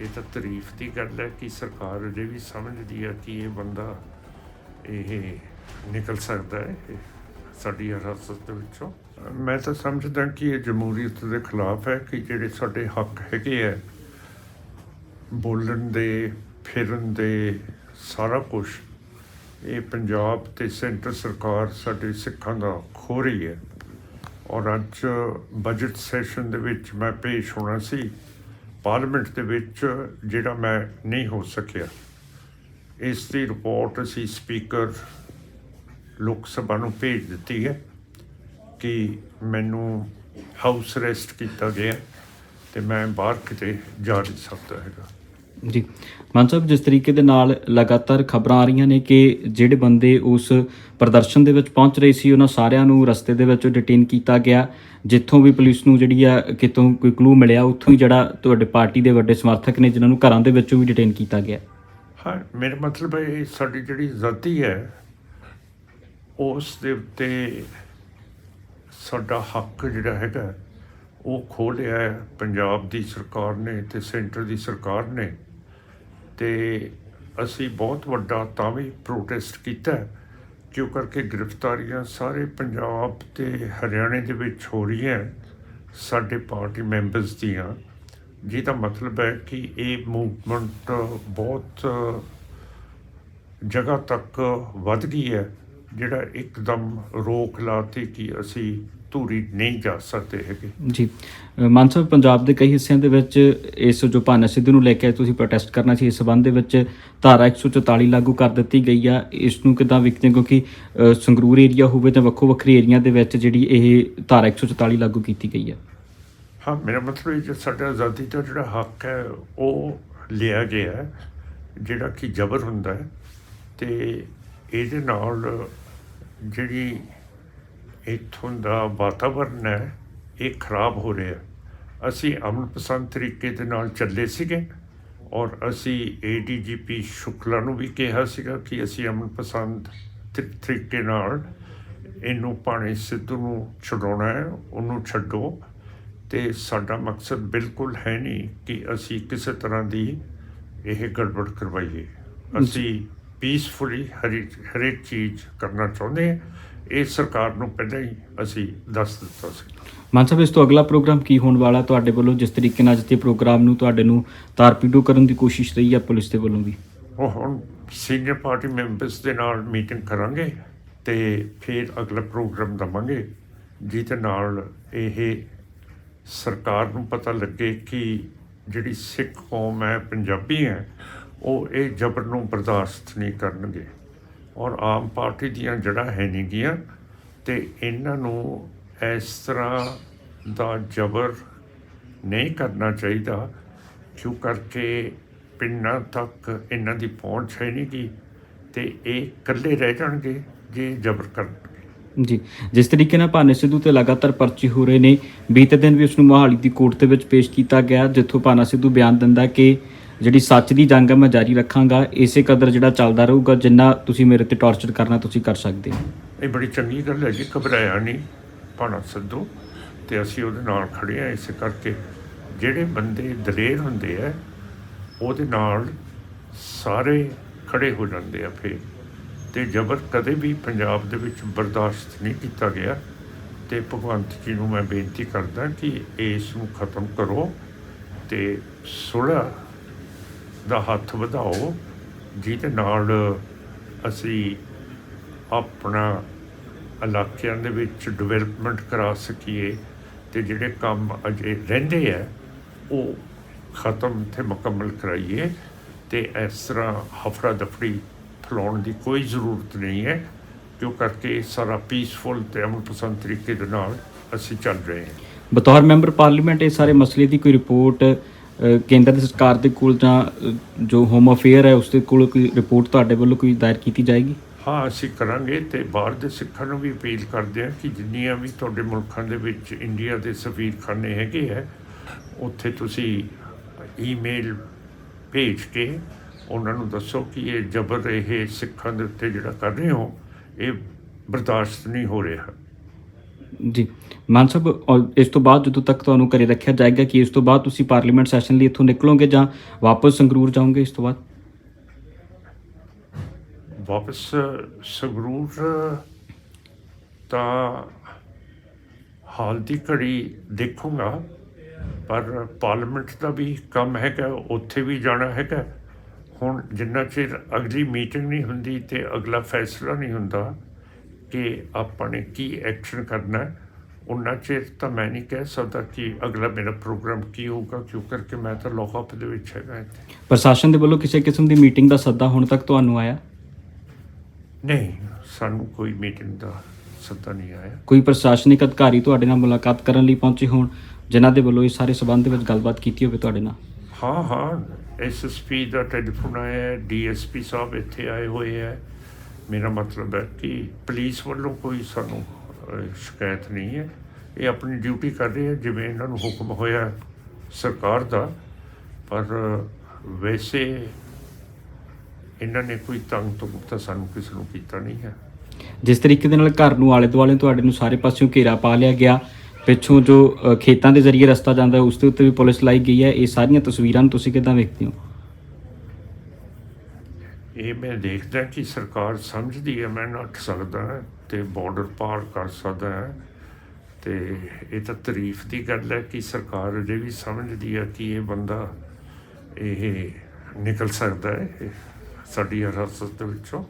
ਇਹ ਤਾਂ ਤਾਰੀਫ ਦੀ ਗੱਲ ਹੈ ਕਿ ਸਰਕਾਰ ਅਜੇ ਵੀ ਸਮਝਦੀ ਹੈ ਕਿ ਇਹ ਬੰਦਾ ਇਹ ਨਿਕਲ ਸਕਦਾ ਹੈ ਸਾਡੀ ਹਿਰਾਸਤ ਦੇ ਵਿੱਚੋਂ। ਮੈਂ ਤਾਂ ਸਮਝਦਾ ਕਿ ਇਹ ਜਮਹੂਰੀਅਤ ਦੇ ਖਿਲਾਫ ਹੈ ਕਿ ਜਿਹੜੇ ਸਾਡੇ ਹੱਕ ਹੈਗੇ ਹੈ, ਬੋਲਣ ਦੇ, ਫਿਰਨ ਦੇ, ਸਾਰਾ ਕੁਝ ਇਹ ਪੰਜਾਬ ਤੇ ਸੈਂਟਰ ਸਰਕਾਰ ਸਾਡੇ ਸਿੱਖਾਂ ਦਾ ਖੋ ਰਹੀ ਹੈ। ਔਰ ਅੱਜ ਬਜਟ ਸੈਸ਼ਨ ਦੇ ਵਿੱਚ ਮੈਂ ਪੇਸ਼ ਹੋਣਾ ਸੀ ਪਾਰਲੀਮੈਂਟ ਦੇ ਵਿੱਚ ਜਿਹੜਾ ਮੈਂ ਨਹੀਂ ਹੋ ਸਕਿਆ, ਇਸ ਦੀ ਰਿਪੋਰਟ ਅਸੀਂ ਸਪੀਕਰ ਲੋਕ ਸਭਾ ਨੂੰ ਭੇਜ ਦਿੱਤੀ ਹੈ ਕਿ ਮੈਨੂੰ ਹਾਊਸ ਅਰੈਸਟ ਕੀਤਾ ਗਿਆ ਤੇ ਮੈਂ ਬਾਹਰ ਕਿਤੇ ਜਾ ਨਹੀਂ ਸਕਦਾ ਹੈਗਾ। ਜੀ। ਮਾਨ ਸਾਹਿਬ, ਜਿਸ ਤਰੀਕੇ ਦੇ ਨਾਲ ਲਗਾਤਾਰ ਖਬਰਾਂ ਆ ਰਹੀਆਂ ਨੇ ਕਿ ਜਿਹੜੇ ਬੰਦੇ ਉਸ ਪ੍ਰਦਰਸ਼ਨ ਦੇ ਵਿੱਚ ਪਹੁੰਚ ਰਹੇ ਸੀ, ਉਹਨਾਂ ਸਾਰਿਆਂ ਨੂੰ ਰਸਤੇ ਦੇ ਵਿੱਚ ਡਿਟੇਨ ਕੀਤਾ ਗਿਆ। ਜਿੱਥੋਂ ਵੀ ਪੁਲਿਸ ਨੂੰ ਜਿਹੜੀ ਆ, ਕਿਤੋਂ ਕੋਈ ਕਲੂ ਮਿਲਿਆ, ਉੱਥੋਂ ਹੀ ਜਿਹੜਾ ਤੁਹਾਡੇ ਪਾਰਟੀ ਦੇ ਵੱਡੇ ਸਮਰਥਕ ਨੇ, ਜਿਨ੍ਹਾਂ ਨੂੰ ਘਰਾਂ ਦੇ ਵਿੱਚੋਂ ਵੀ ਡਿਟੇਨ ਕੀਤਾ ਗਿਆ। ਹਾਂ, ਮੇਰਾ ਮਤਲਬ ਹੈ ਸਾਡੀ ਜਿਹੜੀ ਆਜ਼ਾਦੀ ਹੈ, ਉਸ ਦੇ ਉੱਤੇ ਸਾਡਾ ਹੱਕ ਜਿਹੜਾ ਹੈਗਾ, ਉਹ ਖੋਹ ਲਿਆ ਪੰਜਾਬ ਦੀ ਸਰਕਾਰ ਨੇ ਤੇ ਸੈਂਟਰ ਦੀ ਸਰਕਾਰ ਨੇ ਤੇ ਅਸੀਂ ਬਹੁਤ ਵੱਡਾ ਤਾਂ ਵੀ ਪ੍ਰੋਟੈਸਟ ਕੀਤਾ ਕਿਉਂ ਕਰਕੇ ਗ੍ਰਿਫਤਾਰੀਆਂ ਸਾਰੇ ਪੰਜਾਬ ਤੇ ਹਰਿਆਣੇ ਦੇ ਵਿੱਚ ਹੋ ਰਹੀਆਂ ਸਾਡੇ ਪਾਰਟੀ ਮੈਂਬਰਸ ਦੀਆਂ। ਜਿਹਦਾ ਮਤਲਬ ਹੈ ਕਿ ਇਹ ਮੂਵਮੈਂਟ ਬਹੁਤ ਜਗ੍ਹਾ ਤੱਕ ਵੱਧ ਗਈ ਹੈ, ਜਿਹੜਾ ਇੱਕਦਮ ਰੋਕ ਲਾਤੀ ਕਿ ਅਸੀਂ ਧੂਰੀ ਨਹੀਂ ਜਾ ਸਕਦੇ ਹੈਗੇ। ਜੀ। ਅ, ਮਾਨ ਸਾਹਿਬ ਪੰਜਾਬ ਦੇ ਕਈ ਹਿੱਸਿਆਂ ਦੇ ਵਿੱਚ ਇਸ ਜੋ ਭਾਨਾ ਸਿੱਧੂ ਨੂੰ ਲੈ ਕੇ ਤੁਸੀਂ ਪ੍ਰੋਟੈਸਟ ਕਰਨਾ ਸੀ ਇਸ ਸਬੰਧ ਦੇ ਵਿੱਚ ਧਾਰਾ 144 ਲਾਗੂ ਕਰ ਦਿੱਤੀ ਗਈ ਆ। ਇਸ ਨੂੰ ਕਿਦਾਂ ਵੇਖਦੇ ਹੋ? ਕਿਉਂਕਿ ਸੰਗਰੂਰ ਏਰੀਆ ਹੋਵੇ ਜਾਂ ਵੱਖੋ ਵੱਖਰੇ ਏਰੀਆ ਦੇ ਵਿੱਚ ਜਿਹੜੀ ਇਹ ਧਾਰਾ 144 ਲਾਗੂ ਕੀਤੀ ਗਈ ਆ। ਹਾਂ ਮੇਰਾ ਮਤਲਬ ਇਹ ਜੋ ਸਾਡਾ ਆਜ਼ਾਦੀ ਦਾ ਜਿਹੜਾ ਹੱਕ ਹੈ ਉਹ ਲਿਆ ਗਿਆ ਹੈ, ਜਿਹੜਾ ਕਿ ਜ਼ਬਰ ਹੁੰਦਾ ਹੈ ਤੇ ਇਹਦੇ ਨਾਲ ਜਿਹੜੀ ਇੱਥੋਂ ਦਾ ਵਾਤਾਵਰਨ ਹੈ ਇਹ ਖਰਾਬ ਹੋ ਰਿਹਾ। ਅਸੀਂ ਅਮਨ ਪਸੰਦ ਤਰੀਕੇ ਦੇ ਨਾਲ ਚੱਲੇ ਸੀਗੇ ਔਰ ਅਸੀਂ ਏਡੀਜੀਪੀ ਸ਼ੁਕਲਾ ਨੂੰ ਵੀ ਕਿਹਾ ਸੀਗਾ ਕਿ ਅਸੀਂ ਅਮਨ ਪਸੰਦ ਤਰੀ- ਤਰੀਕੇ ਨਾਲ ਇਹਨੂੰ ਪਾਣੀ ਸਿੱਧੂ ਨੂੰ ਛਡਾਉਣਾ ਹੈ ਉਹਨੂੰ ਛੱਡੋ। ਤੇ ਸਾਡਾ ਮਕਸਦ ਬਿਲਕੁਲ ਹੈ ਨਹੀਂ ਕਿ ਅਸੀਂ ਕਿਸੇ ਤਰ੍ਹਾਂ ਦੀ ਇਹ ਗੜਬੜ ਕਰਵਾਈਏ। ਅਸੀਂ ਪੀਸਫੁਲੀ ਹਰੀ ਹਰੇਕ ਚੀਜ਼ ਕਰਨਾ ਚਾਹੁੰਦੇ ਹਾਂ। ਇਹ ਸਰਕਾਰ ਨੂੰ ਪਹਿਲਾਂ ਹੀ ਅਸੀਂ ਦੱਸ ਦਿੱਤਾ ਸੀ। ਮਾਨ ਸਾਹਿਬ ਇਸ ਤੋਂ ਅਗਲਾ ਪ੍ਰੋਗਰਾਮ ਕੀ ਹੋਣ ਵਾਲਾ ਤੁਹਾਡੇ ਵੱਲੋਂ ਜਿਸ ਤਰੀਕੇ ਨਾਲ ਜਿੱਤੇ ਪ੍ਰੋਗਰਾਮ ਨੂੰ ਤੁਹਾਡੇ ਨੂੰ ਤਾਰਪੀਡੋ ਕਰਨ ਦੀ ਕੋਸ਼ਿਸ਼ ਰਹੀ ਆ ਪੁਲਿਸ ਦੇ ਵੱਲੋਂ ਵੀ? ਉਹ ਹੁਣ ਸੀਨੀਅਰ ਪਾਰਟੀ ਮੈਂਬਰਸ ਦੇ ਨਾਲ ਮੀਟਿੰਗ ਕਰਾਂਗੇ ਤੇ ਫਿਰ ਅਗਲਾ ਪ੍ਰੋਗਰਾਮ ਦਵਾਂਗੇ ਜਿਹਦੇ ਨਾਲ ਇਹ ਸਰਕਾਰ ਨੂੰ ਪਤਾ ਲੱਗੇ ਕਿ ਜਿਹੜੀ ਸਿੱਖ ਕੌਮ ਹੈ ਪੰਜਾਬੀ ਹੈ ਉਹ ਇਹ ਜ਼ਬਰ ਨੂੰ ਬਰਦਾਸ਼ਤ ਨਹੀਂ ਕਰਨਗੇ। ਔਰ ਆਮ ਪਾਰਟੀ ਦੀਆਂ ਜੜ੍ਹਾਂ ਹੈ ਨਹੀਂ ਗੀਆਂ ਤੇ ਇਹਨਾਂ ਨੂੰ ਇਸ ਤਰ੍ਹਾਂ ਦਾ ਜ਼ਬਰ ਨਹੀਂ ਕਰਨਾ ਚਾਹੀਦਾ ਕਿਉਂ ਕਰਕੇ ਪਿੰਡਾਂ ਤੱਕ ਇਹਨਾਂ ਦੀ ਪਹੁੰਚ ਹੈ ਨਹੀਂ ਗੀ ਤੇ ਇਹ ਇਕੱਲੇ ਰਹਿ ਜਾਣਗੇ ਜੇ ਜ਼ਬਰ ਕਰਨਗੇ। ਜੀ, ਜਿਸ ਤਰੀਕੇ ਨਾਲ ਭਾਨੇ ਸਿੱਧੂ ਤੇ ਲਗਾਤਾਰ ਪਰਚੇ ਹੋ ਰਹੇ ਨੇ, ਬੀਤੇ ਦਿਨ ਵੀ ਉਸ ਨੂੰ ਮੋਹਾਲੀ ਦੀ ਕੋਰਟ ਦੇ ਵਿੱਚ ਪੇਸ਼ ਕੀਤਾ ਗਿਆ, ਜਿੱਥੋਂ ਭਾਨਾ ਸਿੱਧੂ ਬਿਆਨ ਦਿੰਦਾ ਕਿ ਜਿਹੜੀ ਸੱਚ ਦੀ ਜੰਗ ਹੈ, ਮੈਂ ਜਾਰੀ ਰੱਖਾਂਗਾ। ਇਸੇ ਕਦਰ ਜਿਹੜਾ ਚੱਲਦਾ ਰਹੂਗਾ, ਜਿੰਨਾ ਤੁਸੀਂ ਮੇਰੇ ਤੇ ਟੌਰਚਰ ਕਰਨਾ, ਤੁਸੀਂ ਕਰ ਸਕਦੇ ਹੋ। ਇਹ ਬੜੀ ਚੰਗੀ ਗੱਲ ਹੈ ਜੀ, ਘਬਰਾਇਆ ਨਹੀਂ। ਭਾਣਾ ਸਿੱਧੂ, ਤੇ ਅਸੀਂ ਉਹਦੇ ਨਾਲ ਖੜੇ ਆ ਇਸੇ ਕਰਕੇ ਜਿਹੜੇ ਬੰਦੇ ਦਲੇਰ ਹੁੰਦੇ ਆ, ਉਹਦੇ ਨਾਲ ਸਾਰੇ ਖੜੇ ਹੋ ਜਾਂਦੇ ਆ ਫੇਰ। ਤੇ ਜ਼ਬਰ ਕਦੇ ਵੀ ਪੰਜਾਬ ਦੇ ਵਿੱਚ ਬਰਦਾਸ਼ਤ ਨਹੀਂ ਕੀਤਾ ਗਿਆ। ਤੇ ਭਗਵੰਤ ਜੀ ਨੂੰ ਮੈਂ ਬੇਨਤੀ ਕਰਦਾ ਕਿ ਇਸ ਨੂੰ ਖਤਮ ਕਰੋ ਤੇ ਸੁਲ੍ਹਾ ਦਾ ਹੱਥ ਵਧਾਓ, ਜਿਹਦੇ ਨਾਲ ਅਸੀਂ ਆਪਣਾ ਇਲਾਕਿਆਂ ਦੇ ਵਿੱਚ ਡਿਵੈਲਪਮੈਂਟ ਕਰਾ ਸਕੀਏ ਤੇ ਜਿਹੜੇ ਕੰਮ ਅਜੇ ਰਹਿੰਦੇ ਆ, ਉਹ ਖਤਮ ਤੇ ਮੁਕੰਮਲ ਕਰਾਈਏ ਤੇ ਇਸ ਤਰ੍ਹਾਂ ਹਫੜਾ ਦਫੜੀ ਫੈਲਾਉਣ ਦੀ ਕੋਈ ਜ਼ਰੂਰਤ ਨਹੀਂ ਹੈ ਕਿਉਂ ਕਰਕੇ ਸਾਰਾ ਪੀਸਫੁਲ ਤੇ ਅਮਨ ਪਸੰਦ ਤਰੀਕੇ ਦੇ ਨਾਲ ਅਸੀਂ ਚੱਲ ਰਹੇ ਹਾਂ। ਬਤੌਰ ਮੈਂਬਰ ਪਾਰਲੀਮੈਂਟ, ਇਹ ਸਾਰੇ ਮਸਲੇ ਦੀ ਕੋਈ ਰਿਪੋਰਟ ਕੇਂਦਰ ਦੀ ਸਰਕਾਰ ਦੇ ਕੋਲ ਜਾਂ ਜੋ ਹੋਮ ਅਫੇਅਰ ਹੈ, ਉਸ ਦੇ ਕੋਲ ਕੋਈ ਰਿਪੋਰਟ ਤੁਹਾਡੇ ਵੱਲੋਂ ਕੋਈ ਦਾਇਰ ਕੀਤੀ ਜਾਏਗੀ? ਹਾਂ, ਅਸੀਂ ਕਰਾਂਗੇ ਤੇ ਬਾਹਰ ਦੇ ਸਿੱਖਾਂ ਨੂੰ ਵੀ ਅਪੀਲ ਕਰਦੇ ਹਾਂ ਕਿ ਜਿੰਨੀਆਂ ਵੀ ਤੁਹਾਡੇ ਮੁਲਕਾਂ ਦੇ ਵਿੱਚ ਇੰਡੀਆ ਦੇ ਸਫੀਰਖਾਨੇ ਹੈਗੇ ਹੈ, ਉੱਥੇ ਤੁਸੀਂ ਈਮੇਲ ਭੇਜ ਕੇ ਉਹਨਾਂ ਨੂੰ ਦੱਸੋ ਕਿ ਇਹ ਜ਼ਬਰ ਇਹ ਸਿੱਖਾਂ ਦੇ ਉੱਤੇ ਜਿਹੜਾ ਕਰ ਰਹੇ ਹੋ, ਇਹ ਬਰਦਾਸ਼ਤ ਨਹੀਂ ਹੋ ਰਿਹਾ। ਜੀ। ਮਾਨ ਸਾਹਿਬ, ਔਰ ਇਸ ਤੋਂ ਬਾਅਦ ਜਦੋਂ ਤੱਕ ਤੁਹਾਨੂੰ ਘਰੇ ਰੱਖਿਆ ਜਾਏਗਾ ਕਿ ਇਸ ਤੋਂ ਬਾਅਦ ਤੁਸੀਂ ਪਾਰਲੀਮੈਂਟ ਸੈਸ਼ਨ ਲਈ ਇੱਥੋਂ ਨਿਕਲੋਗੇ ਜਾਂ ਵਾਪਸ ਸੰਗਰੂਰ ਜਾਓਗੇ ਇਸ ਤੋਂ ਬਾਅਦ? ਵਾਪਸ ਸੰਗਰੂਰ ਤਾਂ ਹਾਲ ਦੀ ਘੜੀ ਦੇਖੂੰਗਾ, ਪਰ ਪਾਰਲੀਮੈਂਟ ਦਾ ਵੀ ਕੰਮ ਹੈਗਾ, ਉੱਥੇ ਵੀ ਜਾਣਾ ਹੈਗਾ। ਹੁਣ ਜਿੰਨਾ ਚਿਰ ਅਗਲੀ ਮੀਟਿੰਗ ਨਹੀਂ ਹੁੰਦੀ ਤੇ ਅਗਲਾ ਫੈਸਲਾ ਨਹੀਂ ਹੁੰਦਾ ਕਿ ਆਪਾਂ ਨੇ ਕੀ ਐਕਸ਼ਨ ਕਰਨਾ ਉਨਾ ਚਿਰ ਤਾਂ ਮੈਂ ਨਹੀਂ ਕਹਿ ਸਕਦਾ ਕਿ ਅਗਲਾ ਮੇਰਾ ਪ੍ਰੋਗਰਾਮ ਕੀ ਹੋਊਗਾ ਕਿਉਂ ਕਰਕੇ ਮੈਂ ਤਾਂ ਲੌਕਅਪ ਦੇ ਵਿੱਚ ਹੈਗਾ ਇੱਥੇ। ਪ੍ਰਸ਼ਾਸਨ ਦੇ ਵੱਲੋਂ ਕਿਸੇ ਕਿਸਮ ਦੀ ਮੀਟਿੰਗ ਦਾ ਸੱਦਾ ਹੁਣ ਤੱਕ ਤੁਹਾਨੂੰ ਆਇਆ? ਨਹੀਂ ਸਾਨੂੰ ਕੋਈ ਮੀਟਿੰਗ ਦਾ ਸੱਦਾ ਨਹੀਂ ਆਇਆ। ਕੋਈ ਪ੍ਰਸ਼ਾਸਨਿਕ ਅਧਿਕਾਰੀ ਤੁਹਾਡੇ ਨਾਲ ਮੁਲਾਕਾਤ ਕਰਨ ਲਈ ਪਹੁੰਚੇ ਹੋਣ ਜਿਨ੍ਹਾਂ ਦੇ ਵੱਲੋਂ ਇਸ ਸਾਰੇ ਸਬੰਧ ਦੇ ਵਿੱਚ ਗੱਲਬਾਤ ਕੀਤੀ ਹੋਵੇ ਤੁਹਾਡੇ ਨਾਲ? ਹਾਂ ਹਾਂ ਐਸਐਸਪੀ ਦਾ ਟੈਲੀਫੋਨ ਆਇਆ ਡੀਐਸਪੀ ਸਾਹਿਬ ਇੱਥੇ ਆਏ ਹੋਏ ਹੈ। ਮੇਰਾ ਮਤਲਬ ਹੈ ਕਿ ਪੁਲਿਸ ਵੱਲੋਂ ਕੋਈ ਸਾਨੂੰ ਸ਼ਿਕਾਇਤ ਨਹੀਂ ਹੈ। ਇਹ ਆਪਣੀ ਡਿਊਟੀ ਕਰ ਰਹੇ ਹੈ, ਜਿਵੇਂ ਇਹਨਾਂ ਨੂੰ ਹੁਕਮ ਹੋਇਆ ਸਰਕਾਰ ਦਾ। ਪਰ, ਵੈਸੇ ਇਹਨਾਂ ਨੇ ਕੋਈ ਤੰਗ ਤੋਂ ਤਾਂ ਸਾਨੂੰ ਕਿਸੇ ਨੂੰ ਕੀਤਾ ਨਹੀਂ ਹੈ। ਜਿਸ ਤਰੀਕੇ ਦੇ ਨਾਲ ਘਰ ਨੂੰ ਆਲੇ ਦੁਆਲੇ ਤੁਹਾਡੇ ਨੂੰ ਸਾਰੇ ਪਾਸਿਓਂ ਘੇਰਾ ਪਾ ਲਿਆ ਗਿਆ, ਪਿੱਛੋਂ ਜੋ ਖੇਤਾਂ ਦੇ ਜ਼ਰੀਏ ਰਸਤਾ ਜਾਂਦਾ ਉਸ ਦੇ ਉੱਤੇ ਵੀ ਪੁਲਿਸ ਲਾਈ ਗਈ ਹੈ। ਇਹ ਸਾਰੀਆਂ ਤਸਵੀਰਾਂ ਨੂੰ ਤੁਸੀਂ ਕਿੱਦਾਂ ਵੇਖਦੇ ਹੋ? ਇਹ ਮੈਂ ਦੇਖਦਾ ਕਿ ਸਰਕਾਰ ਸਮਝਦੀ ਹੈ, ਮੈਂ ਨੱਠ ਸਕਦਾ ਤੇ ਬਾਰਡਰ ਪਾਰ ਕਰ ਸਕਦਾ ਹੈ। ਤੇ ਇਹ ਤਾਂ ਤਾਰੀਫ ਦੀ ਗੱਲ ਹੈ ਕਿ ਸਰਕਾਰ ਅਜੇ ਵੀ ਸਮਝਦੀ ਹੈ ਕਿ ਇਹ ਬੰਦਾ ਇਹ ਨਿਕਲ ਸਕਦਾ ਹੈ ਸਾਡੀ ਹਰਾਸਤ ਦੇ ਵਿੱਚੋਂ।